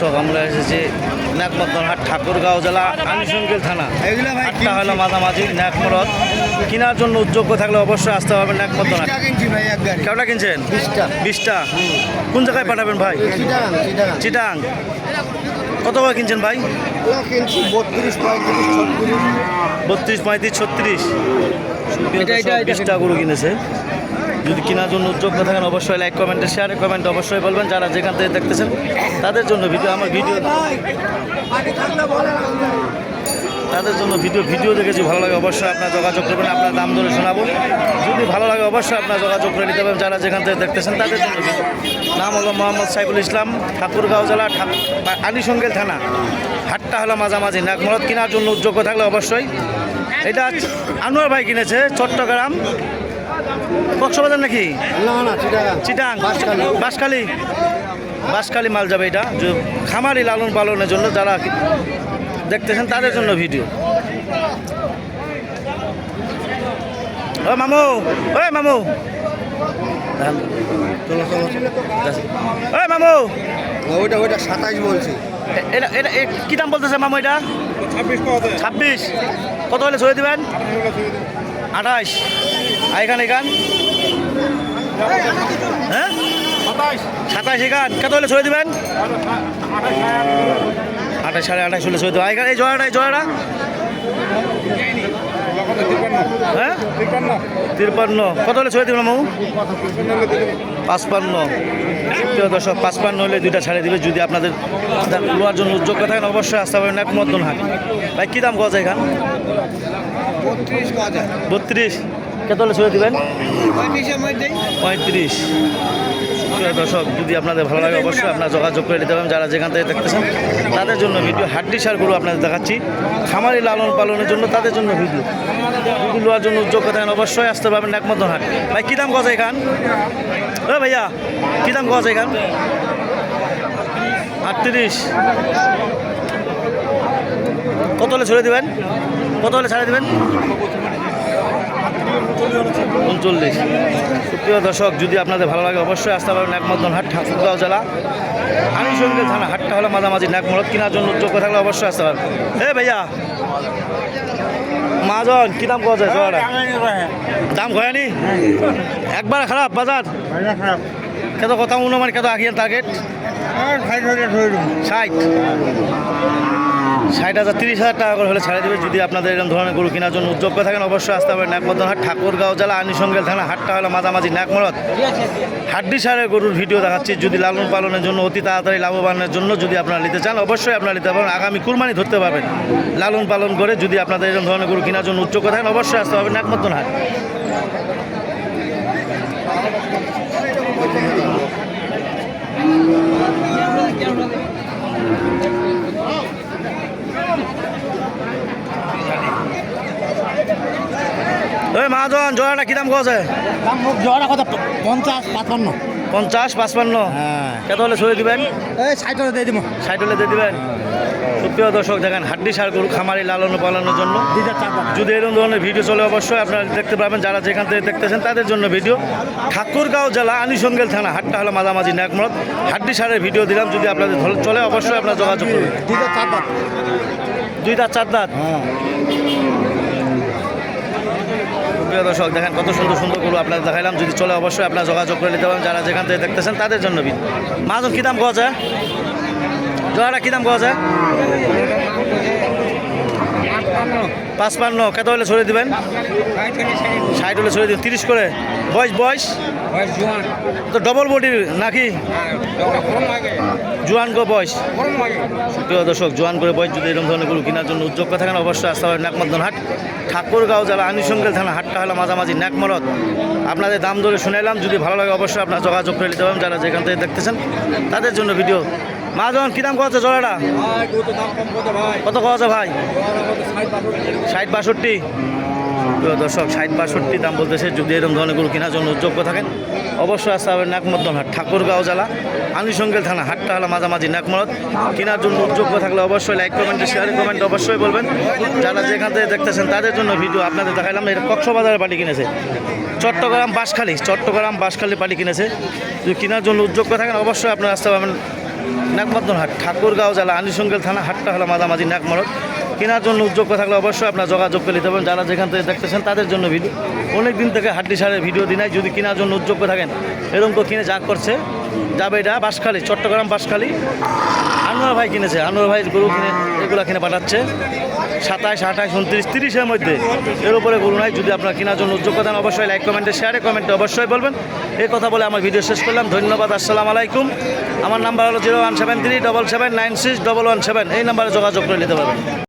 দর্শক আমরা এসেছি নাকমদ্দন হাট ঠাকুরগাঁও জেলা আনিসঙ্গেল থানা। এগুলো হলো মাঝামাঝি নাকমরদ কেনার জন্য উদ্যোগ্য থাকলে অবশ্যই আসতে হবে নাকমদ্দন হাট। টাকা কিনছি ভাই এক গাড়ি। কেমটা কিনছেন? বিশটা। কোন জায়গায় পাঠাবেন ভাই? চিটাং কত করে কিনছেন ভাই? বত্রিশ পঁয়ত্রিশ ছত্রিশ। বিশটা গরু কিনেছে। যদি কেনার জন্য উদ্যোগ থাকেন, অবশ্যই লাইক কমেন্টে শেয়ার কমেন্ট অবশ্যই বলবেন। যারা যেখান থেকে দেখতেছেন, তাদের জন্য ভিডিও আমার ভিডিও তাদের জন্য ভিডিও ভিডিও দেখেছি, ভালো লাগে অবশ্যই আপনার যোগাযোগ করবেন, আপনার দাম ধরে শোনাবো। যদি ভালো লাগে অবশ্যই আপনার যোগাযোগ করে নিতে পারবেন, যারা যেখান থেকে দেখতেছেন, তাদের জন্য নাম হলো মোহাম্মদ সাইফুল ইসলাম, ঠাকুরগাঁও জেলা আনিসঙ্গেল থানা হাটটা হলো মাঝামাঝি নাকমরদ কেনার জন্য উদ্যোগ থাকলে অবশ্যই। এটা আনোয়ার ভাই কিনেছে, চট্টগ্রাম। কক্সবাজার নাকি? না না চিটাং? বাঁশখালী। বাঁশখালী? বাঁশখালী মাল যাবে এটা। যে খামারি লালন পালনের জন্য যারা দেখতেছেন তাদের জন্য ভিডিও। ও মামু ওই মামু। ওই মামু। ওইটা ওইটা সাতাইশ বলছি। এটা এটা কি দাম বলতেছে মামু এটা? ছাব্বিশ কত হলে ছড়ে দিবেন। আঠাশ। আর এখানে এখান হ্যাঁ? সাতাশ এখান কত হলে ছড়ে দিবেন? আঠাশ সাড়ে আঠাশ হলে ছড়ে দেবেন এখানে এই জয়াটা এই জয়াটা? হ্যাঁ? তিরপান্ন কত হলে ছয় দিবেন মামু? পাঁচপান্ন প্রিয় দর্শক পাঁচপান্ন হলে দুইটা ছাড়ে দিবে যদি আপনাদের লোয়ার জন্য যোগ্য থাকেন অবশ্যই আসতে পারেন এক মতন হাট। ভাই কী দাম গজ এখান? বত্রিশ বত্রিশ। কত হলে ছড়ে দিবেন? পঁয়ত্রিশ। দর্শক, যদি আপনাদের ভালো লাগে, অবশ্যই আপনারা যোগাযোগ করে নিতে পারেন। যারা যেখান থেকে দেখতেছেন, তাদের জন্য ভিডিও হাড্ডি সারগুলো আপনাদের দেখাচ্ছি। খামারি লালন পালনের জন্য তাদের জন্য ভিডিও। যদি লোয়ার জন্য থাকেন অবশ্যই আসতে পারবেন একমত হাট। ভাই, কী দাম গজ এখান? ও ভাইয়া, কী দাম গজ এখান? আটত্রিশ। কত হলে ছড়ে দেবেন? কত হলে ছাড়ে দেবেন? উনচল্লিশ। সুপ্রিয় দর্শক যদি আপনাদের ভালো লাগে অবশ্যই আসতে পারবেন একমদন হাট ঠাকুরগাঁও জেলা। আনুষঙ্গিক থানা হাটটা হলো মাঝামাঝি নাকমরদ কেনার জন্য যোগ্য থাকলে অবশ্যই আসতে পারবেন হে ভাইয়া মাজন কি দাম কত দাম হয়নি একবার খারাপ বাজার? কত কথা অনুমান কত আখিয়ান টার্গেট ষাট। ষাট হাজার, তিরিশ হাজার টাকা করে হলে ছাড়ে দেবে যদি আপনাদের এরকম ধরনের গরু কেনার জন্য উদ্যোগ করে থাকেন, অবশ্যই আসতে হবে নাকমদন হাট ঠাকুরগাঁও জেলা আনিসঙ্গেল থানা, হাটটা হলো মাঝামাঝি নাকমরদ হাড্ডি সারের গরুর ভিডিও দেখাচ্ছি, যদি লালন পালনের জন্য অতি তাড়াতাড়ি লাভবানের জন্য যদি আপনারা নিতে চান, অবশ্যই আপনারা নিতে পারবেন। আগামী কুরবানি ধরতে পারবেন। লালন পালন করে যদি আপনাদের এরকম ধরনের গরু কেনার জন্য উদ্যোগ করে থাকেন, অবশ্যই আসতে হবে নাকমদন হাট ওই মহাজন জোড়াটা কী দাম কছে দাম জোড়া কত? পঞ্চাশ পাঁচপান্ন। পঞ্চাশ পাঁচপান্ন। হ্যাঁ। কত হলে ছড়ে দিবেন? এই ষাট টাকা দিয়ে দিব ষাট হলে দিয়ে দিবেন? সুপ্রিয় দর্শক দেখেন হাড্ডি সার গরু খামারি লালন পালনের জন্য যদি এরকম ধরনের ভিডিও চলে অবশ্যই আপনারা দেখতে পাবেন। যারা যেখান থেকে দেখতেছেন তাদের জন্য ভিডিও। ঠাকুরগাঁও জেলা আনিসঙ্গেল থানা হাটটা হলো মাঝামাঝি নাকমরদ হাড্ডি সারের ভিডিও দিলাম যদি আপনাদের চলে অবশ্যই আপনারা যোগাযোগ করবেন দুইটা চার দাঁত দুই দাঁত চার দাঁত? প্রিয় দর্শক, দেখেন কত সুন্দর সুন্দর গরু আপনাদের দেখাইলাম। যদি চলে অবশ্যই আপনার যোগাযোগ করে নিতে পারেন, যারা যেখান থেকে দেখতেছেন তাদের জন্য মাজন কী দাম পাওয়া যায়? জোয়াটা কী দাম যায়? পাঁচপান্ন। কত হলে ছড়িয়ে দিবেন? ষাট হলে ছড়িয়ে দিবেন তিরিশ করে। বয়স বয়স? তো ডবল বডির নাকি? জোয়ান গো বয়স? প্রিয় দর্শক জোয়ান করে বয়স যদি এরকম ধরনের গরু কেনার জন্য উদ্যোগ থাকেন অবশ্যই আসতে হবে নাকমদন হাট। ঠাকুরগাঁও জেলা আনিসঙ্গেল থানা হাটটা হলো মাঝামাঝি নাকমরদ আপনাদের দাম ধরে শুনেলাম যদি ভালো লাগে অবশ্যই আপনার যোগাযোগ করে নিতে পারেন যারা যেখান থেকে দেখতেছেন তাদের জন্য ভিডিও মাজন কী দাম কত জোড়াটা কত কত ভাই? ষাট বাষট্টি। দর্শক ষাট বাষট্টি দাম বলতেছে। যদি এরকম ধরনের গরু কেনার জন্য যোগ্য থাকেন অবশ্যই আসতে হবে নাকমদ্দন হাট ঠাকুরগাঁও জেলা আনিসঙ্গেল থানা হাটটা হলো মাঝামাঝি নাকমরদ কেনার জন্য যোগ্য থাকলে অবশ্যই লাইক কমেন্ট শেয়ার কমেন্ট অবশ্যই বলবেন। যারা যেখান থেকে দেখতেছেন তাদের জন্য ভিডিও আপনাদের দেখাইলাম। এটা কক্সবাজারের পাটি কিনেছে। চট্টগ্রাম বাঁশখালী চট্টগ্রাম বাঁশখালী পাটি কিনেছে। যদি কেনার জন্য উদ্যোগ থাকেন অবশ্যই আপনারা আসতে পারবেন। নাকমদ্দন হাট, ঠাকুরগাঁও জেলা, আনিসঙ্গেল থানা হাটটা হলো মাঝামাঝি নাকমরদ কেনার জন্য উদ্যোগ থাকলে অবশ্যই আপনার যোগাযোগ করে নিতে যারা যেখান থেকে দেখতেছেন, তাদের জন্য ভিডিও। অনেক দিন থেকে হাড্ডি সারের ভিডিও দিনাই যদি কেনার জন্য উদ্যোগ থাকেন, এরকম তো কিনে যা করছে যাবে এটা, বাঁশখালী, চট্টগ্রাম বাঁশখালী। আনোয়ার ভাই কিনেছে, আনোয়ার ভাই গরু কিনে, এগুলো কিনে পাঠাচ্ছে। সাতাশ আঠাশ উনত্রিশ, তিরিশের মধ্যে। এর উপরে গরু নাই, যদি আপনার কেনার জন্য উদ্যোগ দেন অবশ্যই লাইক কমেন্টে শেয়ারে কমেন্টে অবশ্যই বলবেন। এই কথা বলে আমার ভিডিও শেষ করলাম। ধন্যবাদ, আসসালাম আলাইকুম। আমার নাম্বার হলো zero one seven three double seven nine six double one seven এই নাম্বারে যোগাযোগ করে নিতে পারবেন।